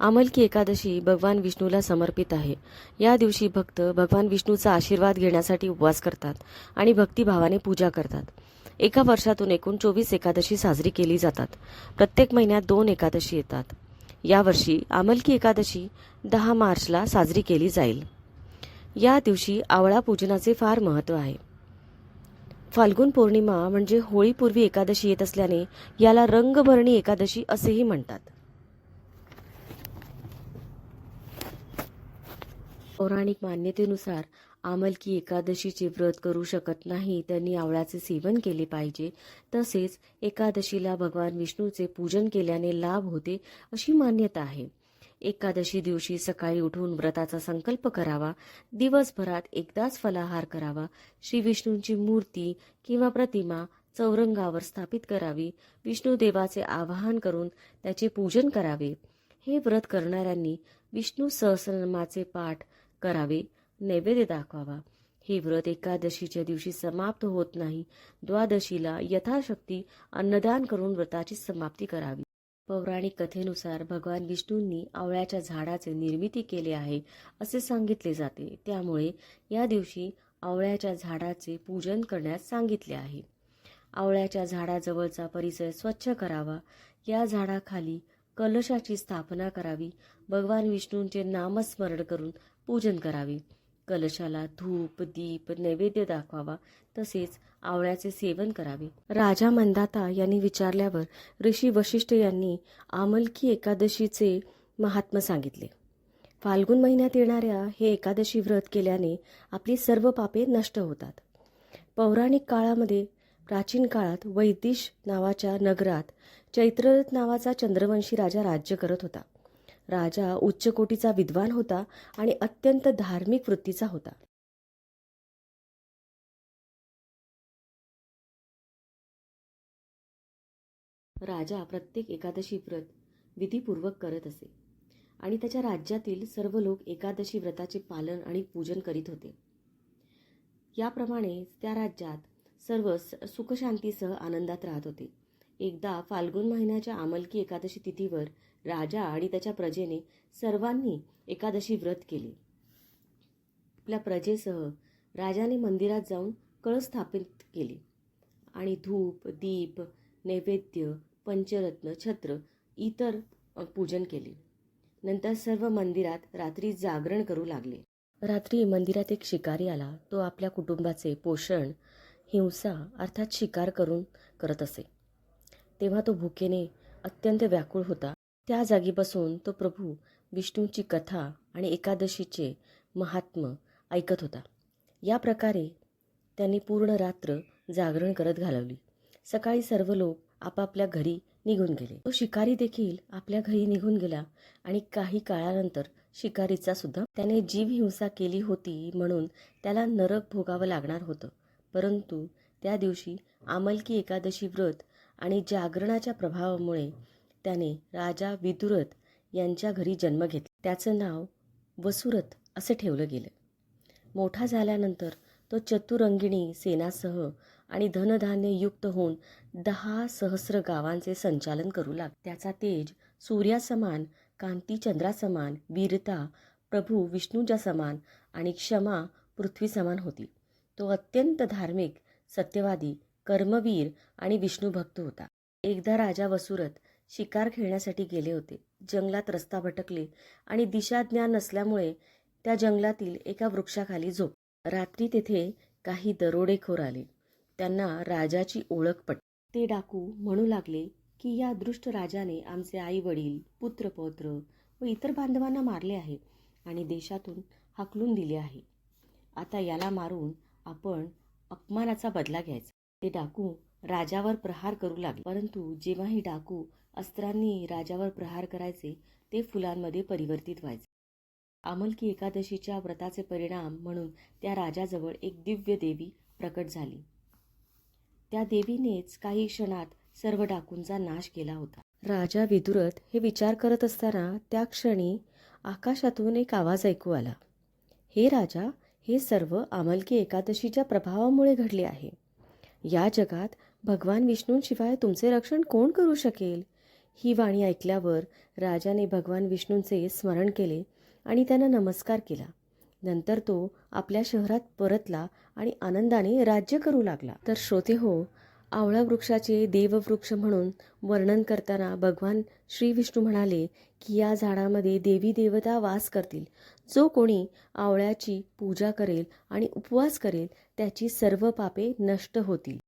आमलकी एकादशी भगवान विष्णूला समर्पित आहे. या दिवशी भक्त भगवान विष्णूचा आशीर्वाद घेण्यासाठी उपवास करतात आणि भक्तिभावाने पूजा करतात. एका वर्षातून एकूण चोवीस एकादशी साजरी केली जातात. प्रत्येक महिन्यात दोन एकादशी येतात. यावर्षी आमलकी एकादशी दहा मार्चला साजरी केली जाईल. या दिवशी आवळा पूजनाचे फार महत्त्व आहे. फाल्गुन पौर्णिमा म्हणजे होळीपूर्वी एकादशी येत असल्याने याला रंगभरणी एकादशी असेही म्हणतात. पौराणिक मान्यतेनुसार आमलकी एकादशीचे व्रत करू शकत नाही त्यांनी आवळ्याचे सेवन केले पाहिजे. तसेच एकादशीला भगवान विष्णूचे पूजन केल्याने लाभ होते अशी मान्यता आहे. एकादशी दिवशी सकाळी उठून व्रताचा संकल्प करावा दिवसभरात एकदाच फलाहार करावा श्री विष्णूंची मूर्ती किंवा प्रतिमा चौरंगावर स्थापित करावी विष्णू देवाचे आवाहन करून त्याचे पूजन करावे. हे व्रत करणाऱ्यांनी विष्णू सहस्रनामाचे पाठ करावे नैवेद्य दाखवावा. हे व्रत एकादशीच्या दिवशी समाप्त होत नाही. द्वादशीला यथाशक्ती अन्नदान करून व्रताची समाप्ती करावी. पौराणिक कथेनुसार भगवान विष्णूंनी आवळ्याच्या झाडाचे निर्मिती केले आहे असे सांगितले जाते. त्यामुळे या दिवशी आवळ्याच्या झाडाचे पूजन करण्यास सांगितले आहे. आवळ्याच्या झाडाजवळचा परिसर स्वच्छ करावा. या झाडाखाली कलशाची स्थापना करावी. भगवान विष्णूंचे नामस्मरण करून पूजन करावे. कलशाला धूप दीप नैवेद्य दाखवावा तसेच आवळ्याचे सेवन करावे. राजा मंदाता यांनी विचारल्यावर ऋषी वशिष्ठ यांनी आमलकी एकादशीचे महात्म सांगितले. फाल्गुन महिन्यात येणाऱ्या हे एकादशी व्रत केल्याने आपली सर्व पापे नष्ट होतात. पौराणिक काळामध्ये प्राचीन काळात वैदिश नावाच्या नगरात चैत्ररथ नावाचा चंद्रवंशी राजा राज्य करत होता. राजा उच्चकोटीचा विद्वान होता आणि अत्यंत धार्मिक वृत्तीचा होता. राजा प्रत्येक एकादशी व्रत विधीपूर्वक करत असे आणि त्याच्या राज्यातील सर्व लोक एकादशी व्रताचे पालन आणि पूजन करीत होते. याप्रमाणे त्या राज्यात सर्व स- सुखशांतीसह आनंदात राहत होते. एकदा फाल्गुन महिन्याच्या आमलकी एकादशी तिथीवर राजा आणि त्याच्या प्रजेने सर्वांनी एकादशी व्रत केले. आपल्या प्रजेसह राजाने मंदिरात जाऊन कळस स्थापित केले. आणि धूप दीप नैवेद्य पंचरत्न छत्र इतर पूजन केले. नंतर सर्व मंदिरात रात्री जागरण करू लागले. रात्री मंदिरात एक शिकारी आला. तो आपल्या कुटुंबाचे पोषण हिंसा अर्थात शिकार करून करत असे. तेव्हा तो भुकेने अत्यंत व्याकुळ होता. त्या जागी बसून तो प्रभू विष्णूची कथा आणि एकादशीचे महात्म ऐकत होता. या प्रकारे त्यांनी पूर्ण रात्र जागरण करत घालवली. सकाळी सर्व लोक आपापल्या घरी निघून गेले. तो शिकारी देखील आपल्या घरी निघून गेला आणि काही काळानंतर शिकारीचा सुद्धा त्याने जीव हिंसा केली होती म्हणून त्याला नरक भोगावं लागणार होतं. परंतु त्या दिवशी आमलकी एकादशी व्रत आणि जागरणाच्या प्रभावामुळे त्याने राजा विदुरथ यांच्या घरी जन्म घेतला. त्याचं नाव वसुरथ असे ठेवलं गेलं. मोठा झाल्यानंतर तो चतुरंगिणी सेनासह आणि धनधान्य युक्त होऊन दहा सहस्र गावांचे संचालन करू लाग त्याचा तेज सूर्यासमान कांतीचंद्रासमान वीरता प्रभू विष्णूच्या समान आणि क्षमा पृथ्वीसमान होती. तो अत्यंत धार्मिक सत्यवादी कर्मवीर आणि विष्णुभक्त होता. एकदा राजा वसुरथ शिकार खेळण्यासाठी गेले होते. जंगलात रस्ता भटकले आणि दिशाज्ञान नसल्यामुळे त्या जंगलातील एका वृक्षाखाली झोप. रात्री तेथे काही दरोडेखोर आले. त्यांना राजाची ओळख पट ते डाकू म्हणू लागले की या दृष्ट राजाने आमचे आई वडील पुत्रपौत्र व इतर बांधवांना मारले आहे आणि देशातून हाकलून दिले आहे. आता याला मारून आपण अपमानाचा बदला घ्यायचा. ते डाकू राजावर प्रहार करू लागले. परंतु जेव्हा हे डाकू अस्त्रांनी राजावर प्रहार करायचे ते फुलांमध्ये परिवर्तित व्हायचे. आमलकी एकादशीच्या व्रताचे परिणाम म्हणून त्या राजाजवळ एक दिव्य देवी प्रकट झाली. त्या देवीनेच काही क्षणात सर्व डाकूंचा नाश केला होता. राजा विदुरथ हे विचार करत असताना त्या क्षणी आकाशातून एक आवाज ऐकू आला. हे राजा हे सर्व आमलकी एकादशीच्या प्रभावामुळे घडले आहे. या जगात भगवान विष्णूंशिवाय तुमचे रक्षण कोण करू शकेल? ही वाणी ऐकल्यावर राजाने भगवान विष्णूंचे स्मरण केले आणि त्यांना नमस्कार केला. नंतर तो आपल्या शहरात परतला आणि आनंदाने राज्य करू लागला. तर श्रोते हो आवळा वृक्षाचे देववृक्ष म्हणून वर्णन करताना भगवान श्री विष्णू म्हणाले की या झाडामध्ये देवी देवता वास करतील. जो कोणी आवळ्याची पूजा करेल आणि उपवास करेल त्याची सर्व पापे नष्ट होतील.